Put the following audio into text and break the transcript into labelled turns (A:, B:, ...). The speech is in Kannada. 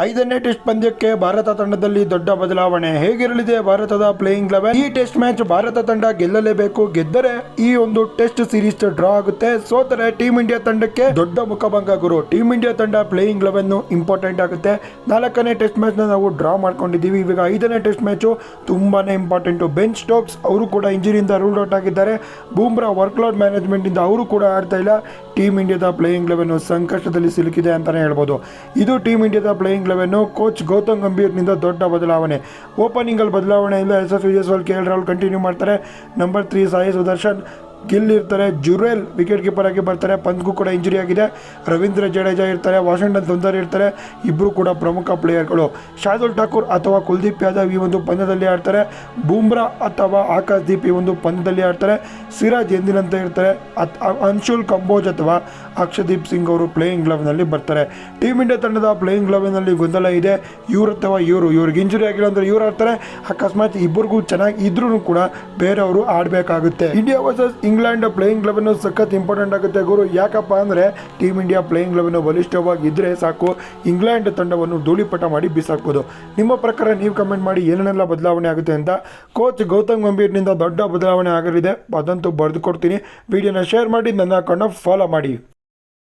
A: ಐದನೇ ಟೆಸ್ಟ್ ಪಂದ್ಯಕ್ಕೆ ಭಾರತ ತಂಡದಲ್ಲಿ ದೊಡ್ಡ ಬದಲಾವಣೆ. ಹೇಗಿರಲಿದೆ ಭಾರತದ ಪ್ಲೇಯಿಂಗ್ ಲೆವೆನ್ ಈ ಟೆಸ್ಟ್ ಮ್ಯಾಚ್ ಭಾರತ ತಂಡ ಗೆಲ್ಲಲೇಬೇಕು. ಗೆದ್ದರೆ ಈ ಒಂದು ಟೆಸ್ಟ್ ಸೀರೀಸ್ ಡ್ರಾ ಆಗುತ್ತೆ. ಸೋತರೆ ಟೀಮ್ ಇಂಡಿಯಾ ತಂಡಕ್ಕೆ ದೊಡ್ಡ ಮುಖಭಂಗ ಗುರು. ಟೀಮ್ ಇಂಡಿಯಾ ತಂಡ ಪ್ಲೇಯಿಂಗ್ ಲೆವೆನ್ ಇಂಪಾರ್ಟೆಂಟ್ ಆಗುತ್ತೆ. ನಾಲ್ಕನೇ ಟೆಸ್ಟ್ ಮ್ಯಾಚ್ ನಾವು ಡ್ರಾ ಮಾಡ್ಕೊಂಡಿದ್ದೀವಿ. ಇವಾಗ ಐದನೇ ಟೆಸ್ಟ್ ಮ್ಯಾಚು ತುಂಬಾನೇ ಇಂಪಾರ್ಟೆಂಟು ಬೆಂಚ್ ಸ್ಟೋಕ್ಸ್ ಅವರು ಕೂಡ ಇಂಜುರಿಯಿಂದ ರೂಲ್ಡ್ ಔಟ್ ಆಗಿದ್ದಾರೆ. ಬೂಮ್ರಾ ವರ್ಕ್ಲೌಡ್ ಮ್ಯಾನೇಜ್ಮೆಂಟ್ ಇಂದ ಅವರು ಕೂಡ ಆಡ್ತಾ ಇಲ್ಲ. ಟೀಮ್ ಇಂಡಿಯಾದ ಪ್ಲೇಯಿಂಗ್ ಲೆವೆನ್ ಸಂಕಷ್ಟದಲ್ಲಿ ಸಿಲುಕಿದೆ ಅಂತಲೇ ಹೇಳ್ಬೋದು. ಇದು ಟೀಮ್ ಇಂಡಿಯಾದ ಪ್ಲೇಯಿಂಗ್ ಲೆವೆನ್ ಕೋಚ್ ಗೌತಮ್ ಗಂಭೀರ್ನಿಂದ ದೊಡ್ಡ ಬದಲಾವಣೆ. ಓಪನಿಂಗಲ್ಲಿ ಬದಲಾವಣೆಯಿಂದ ಬದಲಾವಣೆ ಇಲ್ಲ. ಎಸ್ S Jaiswal K L Rahul continue ಮಾಡ್ತಾರೆ. Number three Sai Sudharsan. Gill ಇರ್ತಾರೆ ಜುರೇಲ್ ವಿಕೆಟ್ ಕೀಪರ್ ಆಗಿ ಬರ್ತಾರೆ. ಪಂತ್ಗೂ ಕೂಡ ಇಂಜುರಿ ಆಗಿದೆ. ರವೀಂದ್ರ ಜಡೇಜಾ ಇರ್ತಾರೆ. ವಾಷಿಂಗ್ಟನ್ ಸುಂದರ್ ಇರ್ತಾರೆ. ಇಬ್ಬರು ಕೂಡ ಪ್ರಮುಖ ಪ್ಲೇಯರ್ಗಳು. ಶಾರ್ದುಲ್ ಠಾಕೂರ್ ಅಥವಾ ಕುಲ್ದೀಪ್ ಯಾದವ್ ಈ ಒಂದು ಪಂದ್ಯದಲ್ಲಿ ಆಡ್ತಾರೆ. ಬೂಮ್ರಾ ಅಥವಾ ಆಕಾಶ್ ದೀಪ್ ಈ ಒಂದು ಪಂದ್ಯದಲ್ಲಿ ಆಡ್ತಾರೆ. ಸಿರಾಜ್ ಎಂದಿನಂತೆ ಇರ್ತಾರೆ. ಅನ್ಶುಲ್ ಕಂಬೋಜ್ ಅಥವಾ ಅಕ್ಷದೀಪ್ ಸಿಂಗ್ ಅವರು ಪ್ಲೇಯಿಂಗ್ ಲೆವೆನಲ್ಲಿ ಬರ್ತಾರೆ. ಟೀಮ್ ಇಂಡಿಯಾ ತಂಡದ ಪ್ಲೇಯಿಂಗ್ ಲೆವೆನಲ್ಲಿ ಗೊಂದಲ ಇದೆ. ಇವರು ಅಥವಾ ಇವರು, ಇವ್ರಿಗೆ ಇಂಜುರಿ ಆಗಿಲ್ಲ ಅಂದರೆ ಇವರು ಆಡ್ತಾರೆ. ಅಕಸ್ಮಾತ್ ಇಬ್ಬರಿಗೂ ಚೆನ್ನಾಗಿ ಇದ್ರೂ ಕೂಡ ಬೇರೆಯವರು ಆಡಬೇಕಾಗುತ್ತೆ. India versus England playing eleven ಸಖತ್ ಇಂಪಾರ್ಟೆಂಟ್ ಆಗುತ್ತೆ ಗುರು. ಯಾಕಪ್ಪ ಅಂದರೆ ಟೀಮ್ ಇಂಡಿಯಾ ಪ್ಲೇಯಿಂಗ್ ಲೆವೆನ್ ಬಲಿಷ್ಠವಾಗಿದ್ದರೆ ಸಾಕು. ಇಂಗ್ಲೆಂಡ್ ತಂಡವನ್ನು ಧೂಳಿಪಟ ಮಾಡಿ ಬೀಸಾಕ್ಬೋದು. ನಿಮ್ಮ ಪ್ರಕಾರ ನೀವು ಕಮೆಂಟ್ ಮಾಡಿ ಏನೇನೆಲ್ಲ ಬದಲಾವಣೆ ಆಗುತ್ತೆ ಅಂತ ಕೋಚ್ ಗೌತಮ್ ಗಂಭೀರ್ನಿಂದ ದೊಡ್ಡ ಬದಲಾವಣೆ ಆಗಲಿದೆ. ಅದಂತೂ ಬರೆದು ಕೊಡ್ತೀನಿ. ವಿಡಿಯೋನ ಶೇರ್ ಮಾಡಿ, ನನ್ನ ಅಕೌಂಟ್ನ ಫಾಲೋ ಮಾಡಿ.